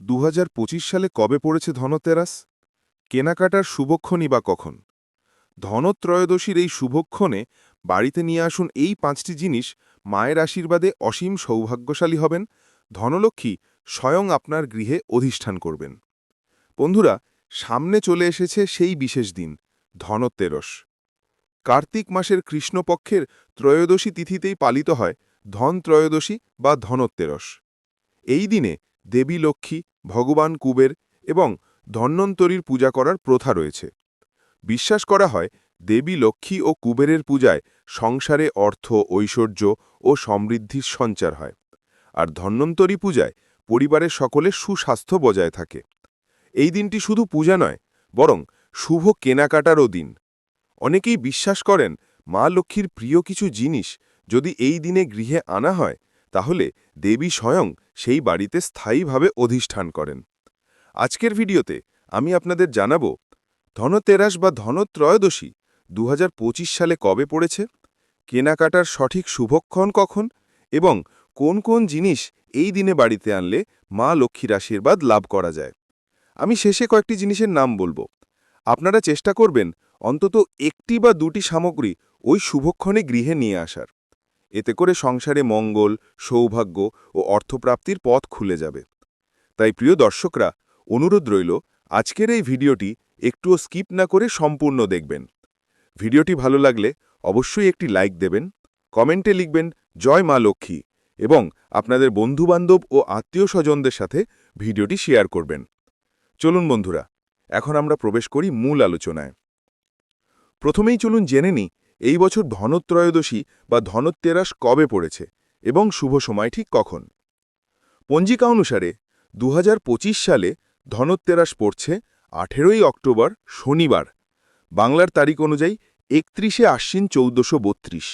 দু হাজার পঁচিশ সালে কবে পড়েছে ধনতেরাস? কেনাকাটার শুভক্ষণই বা কখন? ধনত্রয়োদশীর এই শুভক্ষণে বাড়িতে নিয়ে আসুন এই পাঁচটি জিনিস মায়ের আশীর্বাদে অসীম সৌভাগ্যশালী হবেন। ধনলক্ষ্মী স্বয়ং আপনার গৃহে অধিষ্ঠান করবেন। বন্ধুরা, সামনে চলে এসেছে সেই বিশেষ দিন, ধনতেরস। কার্তিক মাসের কৃষ্ণপক্ষের ত্রয়োদশী তিথিতেই পালিত হয় ধন ত্রয়োদশী বা ধনতেরস। এই দিনে দেবী লক্ষ্মী, ভগবান কুবের এবং ধন্বন্তরীর পূজা করার প্রথা রয়েছে। বিশ্বাস করা হয়, দেবী লক্ষ্মী ও কুবেরের পূজায় সংসারে অর্থ, ঐশ্বর্য ও সমৃদ্ধির সঞ্চার হয়। আর ধন্বন্তরী পূজায় পরিবারের সকলের সুস্বাস্থ্য বজায় থাকে। এই দিনটি শুধু পূজা নয়, বরং শুভ কেনাকাটারও দিন। অনেকেই বিশ্বাস করেন, মা লক্ষ্মীর প্রিয় কিছু জিনিস যদি এই দিনে গৃহে আনা হয় তাহলে দেবী স্বয়ং সেই বাড়িতে স্থায়ীভাবে অধিষ্ঠান করেন। আজকের ভিডিওতে আমি আপনাদের জানাব, ধনতেরাস বা ধনত্রয়োদশী দু হাজার পঁচিশ সালে কবে পড়েছে, কেনাকাটার সঠিক শুভক্ষণ কখন এবং কোন কোন জিনিস এই দিনে বাড়িতে আনলে মা লক্ষ্মীর আশীর্বাদ লাভ করা যায়। আমি শেষে কয়েকটি জিনিসের নাম বলব। আপনারা চেষ্টা করবেন অন্তত একটি বা দুটি সামগ্রী ওই শুভক্ষণে গৃহে নিয়ে আসার। এতে করে সংসারে মঙ্গল, সৌভাগ্য ও অর্থপ্রাপ্তির পথ খুলে যাবে। তাই প্রিয় দর্শকরা, অনুরোধ রইল, আজকের এই ভিডিওটি একটুও স্কিপ না করে সম্পূর্ণ দেখবেন। ভিডিওটি ভালো লাগলে অবশ্যই একটি লাইক দেবেন, কমেন্টে লিখবেন, জয় মা লক্ষ্মী এবং আপনাদের বন্ধুবান্ধব ও আত্মীয় স্বজনদের সাথে ভিডিওটি শেয়ার করবেন। চলুন বন্ধুরা, এখন আমরা প্রবেশ করি মূল আলোচনায়। প্রথমেই চলুন জেনে নিই এই বছর ধনত্রয়োদশী বা ধনত্তেরাস কবে পড়েছে এবং শুভ সময় ঠিক কখন? পঞ্জিকা অনুসারে দু হাজার পঁচিশ সালে ধনত্তেরাস পড়ছে আঠেরোই অক্টোবর, শনিবার। বাংলার তারিখ অনুযায়ী একত্রিশে আশ্বিন চৌদ্দশো বত্রিশ।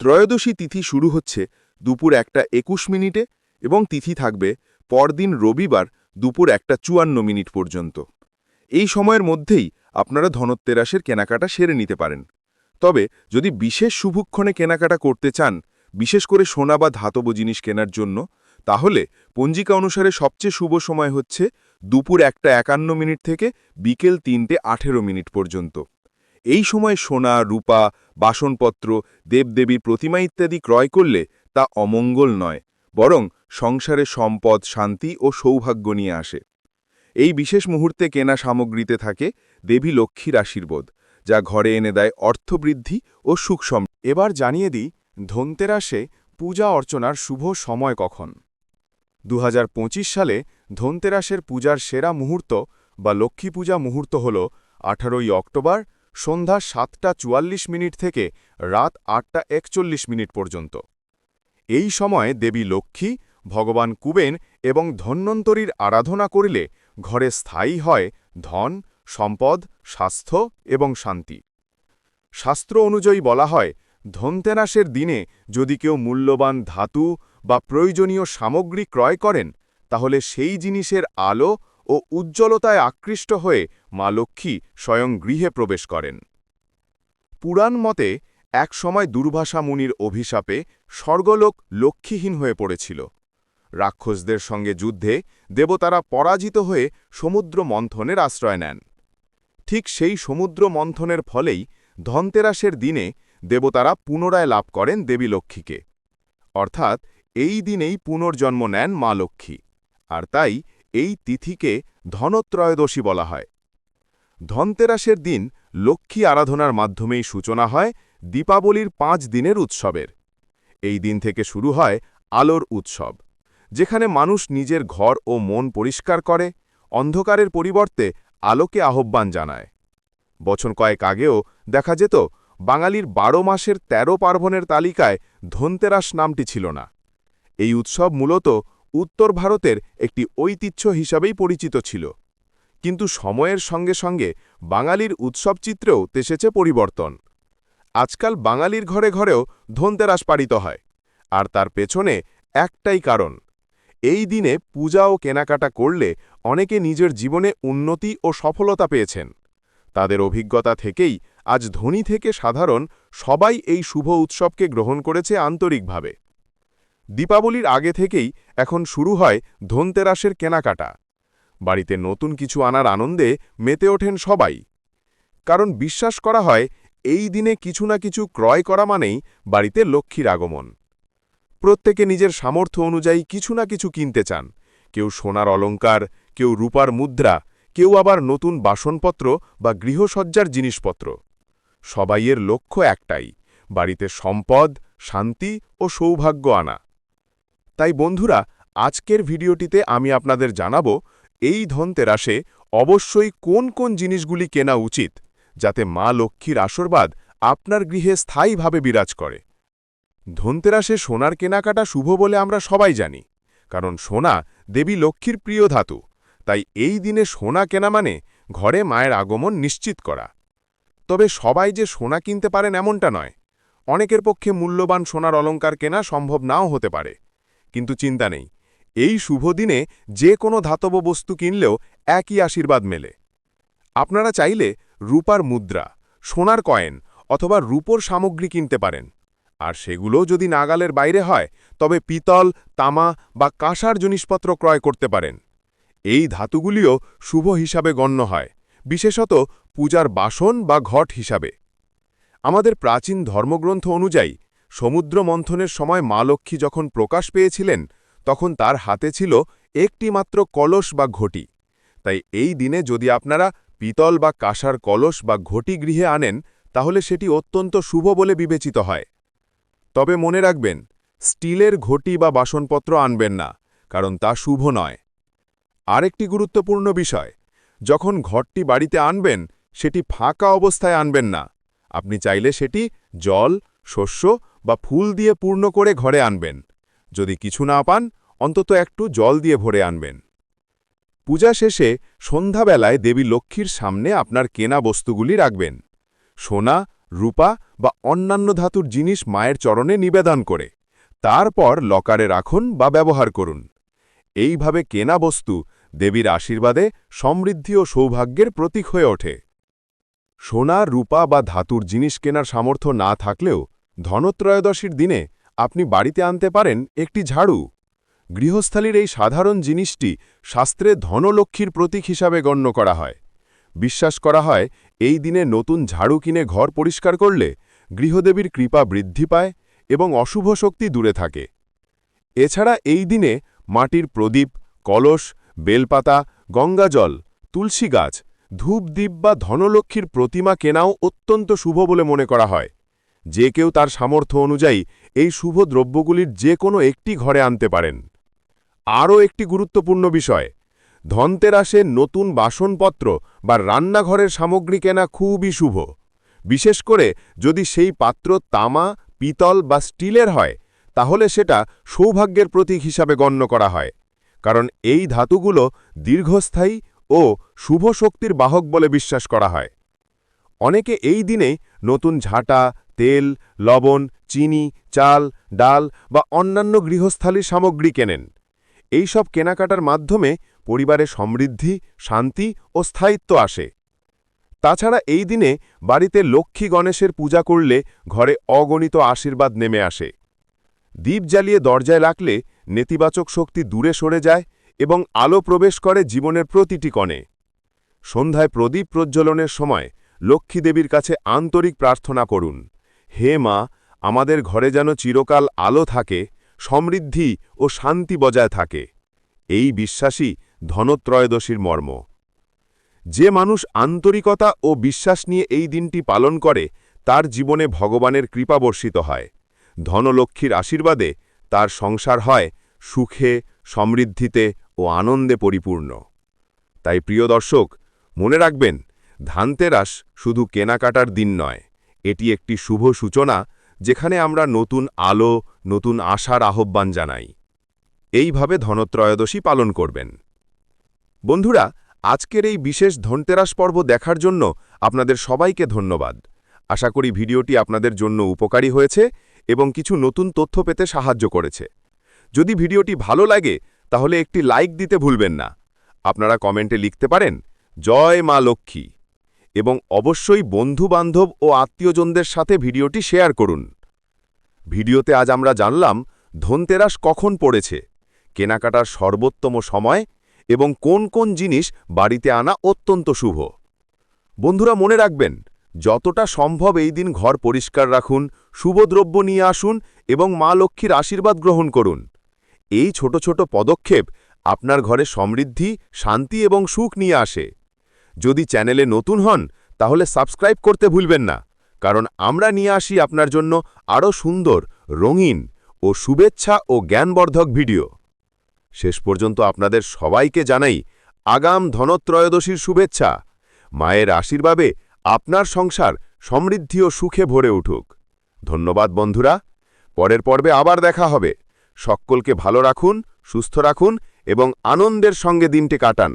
ত্রয়োদশী তিথি শুরু হচ্ছে দুপুর একটা একুশ মিনিটে এবং তিথি থাকবে পরদিন রবিবার দুপুর একটা চুয়ান্ন মিনিট পর্যন্ত। এই সময়ের মধ্যেই আপনারা ধনত্তেরাসের কেনাকাটা সেরে নিতে পারেন। তবে যদি বিশেষ শুভক্ষণে কেনাকাটা করতে চান, বিশেষ করে সোনা বা ধাতব জিনিস কেনার জন্য, তাহলে পঞ্জিকা অনুসারে সবচেয়ে শুভ সময় হচ্ছে দুপুর একটা একান্ন মিনিট থেকে বিকেল তিনটে আঠেরো মিনিট পর্যন্ত। এই সময় সোনা, রূপা, বাসনপত্র, দেবদেবীর প্রতিমা ইত্যাদি ক্রয় করলে তা অমঙ্গল নয়, বরং সংসারে সম্পদ, শান্তি ও সৌভাগ্য নিয়ে আসে। এই বিশেষ মুহূর্তে কেনা সামগ্রীতে থাকে দেবী লক্ষ্মীর আশীর্বাদ। যা ঘরে এনে দেয় অর্থবৃদ্ধি ও সুখ সম এবার জানিয়ে দিই, ধনতেরাসে পূজা অর্চনার শুভ সময় কখন। দু হাজার পঁচিশ সালে ধনতেরাসের পূজার সেরা মুহূর্ত বা লক্ষ্মী পূজা মুহূর্ত হল আঠারোই অক্টোবর সন্ধ্যা সাতটা চুয়াল্লিশ মিনিট থেকে রাত আটটা একচল্লিশ মিনিট পর্যন্ত। এই সময়ে দেবী লক্ষ্মী, ভগবান কুবেন এবং ধন্যন্তরীর আরাধনা করিলে ঘরে স্থায়ী হয় ধন সম্পদ, স্বাস্থ্য এবং শান্তি। শাস্ত্র অনুযায়ী বলা হয়, ধনতেরাসের দিনে যদি কেউ মূল্যবান ধাতু বা প্রয়োজনীয় সামগ্রী ক্রয় করেন, তাহলে সেই জিনিসের আলো ও উজ্জ্বলতায় আকৃষ্ট হয়ে মা লক্ষ্মী স্বয়ং গৃহে প্রবেশ করেন। পুরাণ মতে এক সময় দুর্ভাষা মুনির অভিশাপে স্বর্গলোক লক্ষ্মীহীন হয়ে পড়েছিল। রাক্ষসদের সঙ্গে যুদ্ধে দেবতারা পরাজিত হয়ে সমুদ্র মন্থনের আশ্রয় নেন। ঠিক সেই সমুদ্র মন্থনের ফলেই ধনতেরাসের দিনে দেবতারা পুনরায় লাভ করেন দেবী লক্ষ্মীকে। অর্থাৎ এই দিনেই পুনর্জন্ম নেন মা লক্ষ্মী, আর তাই এই তিথিকে ধনত্রয়োদশী বলা হয়। ধনতেরাসের দিন লক্ষ্মী আরাধনার মাধ্যমেই সূচনা হয় দীপাবলির পাঁচ দিনের উৎসবের। এই দিন থেকে শুরু হয় আলোর উৎসব, যেখানে মানুষ নিজের ঘর ও মন পরিষ্কার করে, অন্ধকারের পরিবর্তে আলোকে আহ্বান জানায়। বছর কয়েক আগেও দেখা যেত, বাঙালির বারো মাসের ১৩ পার্বণের তালিকায় ধনতেরাস নামটি ছিল না। এই উৎসব মূলত উত্তর ভারতের একটি ঐতিহ্য হিসাবেই পরিচিত ছিল। কিন্তু সময়ের সঙ্গে সঙ্গে বাঙালির উৎসবচিত্রেও তেসেছে পরিবর্তন। আজকাল বাঙালির ঘরে ঘরেও ধনতেরাস পালিত হয়, আর তার পেছনে একটাই কারণ। এই দিনে পূজা ও কেনাকাটা করলে অনেকে নিজের জীবনে উন্নতি ও সফলতা পেয়েছেন। তাদের অভিজ্ঞতা থেকেই আজ ধনী থেকে সাধারণ সবাই এই শুভ উৎসবকে গ্রহণ করেছে আন্তরিকভাবে। দীপাবলির আগে থেকেই এখন শুরু হয় ধনতেরাসের কেনাকাটা। বাড়িতে নতুন কিছু আনার আনন্দে মেতে ওঠেন সবাই। কারণ বিশ্বাস করা হয়, এই দিনে কিছু না কিছু ক্রয় করা মানেই বাড়িতে লক্ষ্মীর আগমন। প্রত্যেকে নিজের সামর্থ্য অনুযায়ী কিছু না কিছু কিনতে চান। কেউ সোনার অলংকার, কেউ রূপার মুদ্রা, কেউ আবার নতুন বাসনপত্র বা গৃহসজ্জার জিনিসপত্র। সবাইয়ের লক্ষ্য একটাই, বাড়িতে সম্পদ, শান্তি ও সৌভাগ্য আনা। তাই বন্ধুরা, আজকের ভিডিওটিতে আমি আপনাদের জানাব, এই ধনতেরাসে অবশ্যই কোন কোন জিনিসগুলি কেনা উচিত, যাতে মা লক্ষ্মীর আশীর্বাদ আপনার গৃহে স্থায়ীভাবে বিরাজ করে। ধনতেরাসে সোনার কেনাকাটা শুভ বলে আমরা সবাই জানি, কারণ সোনা দেবী লক্ষ্মীর প্রিয় ধাতু, তাই এই দিনে সোনা কেনা মানে ঘরে মায়ের আগমন নিশ্চিত করা। তবে সবাই যে সোনা কিনতে পারেন এমনটা নয়। অনেকের পক্ষে মূল্যবান সোনার অলংকার কেনা সম্ভব নাও হতে পারে। কিন্তু চিন্তা নেই, এই শুভ দিনে যে কোনো ধাতব বস্তু কিনলেও একই আশীর্বাদ মেলে। আপনারা চাইলে রূপার মুদ্রা, সোনার কয়েন অথবা রূপোর সামগ্রী কিনতে পারেন। আর সেগুলো যদি নাগালের বাইরে হয়, তবে পিতল, তামা বা কাঁসার জিনিসপত্র ক্রয় করতে পারেন। এই ধাতুগুলিও শুভ হিসাবে গণ্য হয়, বিশেষত পূজার বাসন বা ঘট হিসাবে। আমাদের প্রাচীন ধর্মগ্রন্থ অনুযায়ী, সমুদ্র মন্থনের সময় মা লক্ষ্মী যখন প্রকাশ পেয়েছিলেন, তখন তার হাতে ছিল একটি মাত্র কলস বা ঘটি। তাই এই দিনে যদি আপনারা পিতল বা কাঁসার কলস বা ঘটি গৃহে আনেন, তাহলে সেটি অত্যন্ত শুভ বলে বিবেচিত হয়। তবে মনে রাখবেন, স্টিলের ঘটি বা বাসনপত্র আনবেন না, কারণ তা শুভ নয়। আরেকটি গুরুত্বপূর্ণ বিষয়, যখন ঘরটি বাড়িতে আনবেন, সেটি ফাঁকা অবস্থায় আনবেন না। আপনি চাইলে সেটি জল, শস্য বা ফুল দিয়ে পূর্ণ করে ঘরে আনবেন। যদি কিছু না পান, অন্তত একটু জল দিয়ে ভরে আনবেন। পূজা শেষে সন্ধ্যাবেলায় দেবী লক্ষ্মীর সামনে আপনার কেনা বস্তুগুলি রাখবেন। সোনা রূপা বা অন্যান্য ধাতুর জিনিস মায়ের চরণে নিবেদন করে। তারপর লকারে রাখুন বা ব্যবহার করুন। এইভাবে কেনা বস্তু দেবীর আশীর্বাদে সমৃদ্ধি ও সৌভাগ্যের প্রতীক হয়ে ওঠে। সোনা, রূপা বা ধাতুর জিনিস কেনার সামর্থ্য না থাকলেও ধনত্রয়োদশীর দিনে আপনি বাড়িতে আনতে পারেন একটি ঝাড়ু। গৃহস্থালির এই সাধারণ জিনিসটি শাস্ত্রে ধনলক্ষ্মীর প্রতীক হিসাবে গণ্য করা হয়। বিশ্বাস করা হয়, এই দিনে নতুন ঝাড়ু কিনে ঘর পরিষ্কার করলে গৃহদেবীর কৃপা বৃদ্ধি পায় এবং অশুভ শক্তি দূরে থাকে। এছাড়া এই দিনে মাটির প্রদীপ, কলস, বেলপাতা, গঙ্গাজল, তুলসী গাছ ধূপদ্বীপ বা ধনলক্ষ্মীর প্রতিমা কেনাও অত্যন্ত শুভ বলে মনে করা হয়। যে কেউ তার সামর্থ্য অনুযায়ী এই শুভ দ্রব্যগুলির যে কোনো একটি ঘরে আনতে পারেন। আরও একটি গুরুত্বপূর্ণ বিষয় ধনতেরাসে নতুন বাসনপত্র বা রান্নাঘরের সামগ্রী কেনা খুবই শুভ। বিশেষ করে যদি সেই পাত্র তামা, পিতল বা স্টিলের হয়, তাহলে সেটা সৌভাগ্যের প্রতীক হিসাবে গণ্য করা হয়। কারণ এই ধাতুগুলো দীর্ঘস্থায়ী ও শুভ শক্তির বাহক বলে বিশ্বাস করা হয়। অনেকে এই দিনে নতুন ঝাঁটা, তেল, লবণ, চিনি, চাল, ডাল বা অন্যান্য গৃহস্থালী সামগ্রী কেনেন। এই সব কেনাকাটার মাধ্যমে পরিবারে সমৃদ্ধি, শান্তি ও স্থায়িত্ব আসে। তাছাড়া এই দিনে বাড়িতে লক্ষ্মী গণেশের পূজা করলে ঘরে অগণিত আশীর্বাদ নেমে আসে। দ্বীপ জ্বালিয়ে দরজায় রাখলে নেতিবাচক শক্তি দূরে সরে যায় এবং আলো প্রবেশ করে জীবনের প্রতিটি কণে। সন্ধ্যায় প্রদীপ প্রজ্বলনের সময় লক্ষ্মী দেবীর কাছে আন্তরিক প্রার্থনা করুন, হে মা, আমাদের ঘরে যেন চিরকাল আলো থাকে সমৃদ্ধি ও শান্তি বজায় থাকে। এই বিশ্বাসই ধনত্রয়োদশীর মর্ম। যে মানুষ আন্তরিকতা ও বিশ্বাস নিয়ে এই দিনটি পালন করে, তার জীবনে ভগবানের কৃপা বর্ষিত হয়। ধনলক্ষ্মীর আশীর্বাদে তার সংসার হয় সুখে, সমৃদ্ধিতে ও আনন্দে পরিপূর্ণ। তাই প্রিয় দর্শক, মনে রাখবেন, ধানতেরাস শুধু কেনাকাটার দিন নয়, এটি একটি শুভ সূচনা যেখানে আমরা নতুন আলো, নতুন আশার আহ্বান জানাই। এইভাবে ধনত্রয়োদশী পালন করবেন। বন্ধুরা, আজকের এই বিশেষ ধনতেরাস পর্ব দেখার জন্য আপনাদের সবাইকে ধন্যবাদ। আশা করি ভিডিওটি আপনাদের জন্য উপকারী হয়েছে এবং কিছু নতুন তথ্য পেতে সাহায্য করেছে। যদি ভিডিওটি ভালো লাগে, তাহলে একটি লাইক দিতে ভুলবেন না। আপনারা কমেন্টে লিখতে পারেন, জয় মা লক্ষ্মী। এবং অবশ্যই বন্ধু-বান্ধব ও আত্মীয়জনদের সাথে ভিডিওটি শেয়ার করুন। ভিডিওতে আজ আমরা জানলাম, ধনতেরাস কখন পড়েছে, কেনাকাটার সর্বোত্তম সময় এবং কোন কোন জিনিস বাড়িতে আনা অত্যন্ত শুভ। বন্ধুরা মনে রাখবেন, যতটা সম্ভব এই দিন ঘর পরিষ্কার রাখুন শুভদ্রব্য নিয়ে আসুন এবং মা লক্ষ্মীর আশীর্বাদ গ্রহণ করুন। এই ছোট ছোট পদক্ষেপ আপনার ঘরে সমৃদ্ধি, শান্তি এবং সুখ নিয়ে আসে। যদি চ্যানেলে নতুন হন, তাহলে সাবস্ক্রাইব করতে ভুলবেন না। কারণ আমরা নিয়ে আসি আপনার জন্য আরও সুন্দর, রঙিন ও শুভেচ্ছা ও জ্ঞানবর্ধক ভিডিও। শেষ পর্যন্ত আপনাদের সবাইকে জানাই আগাম ধনত্রয়োদশীর শুভেচ্ছা। মায়ের আশীর্বাদে আপনার সংসার সমৃদ্ধি ও সুখে ভরে উঠুক। ধন্যবাদ বন্ধুরা, পরের পর্বে আবার দেখা হবে। সকলকে ভালো রাখুন, সুস্থ রাখুন এবং আনন্দের সঙ্গে দিনটি কাটান।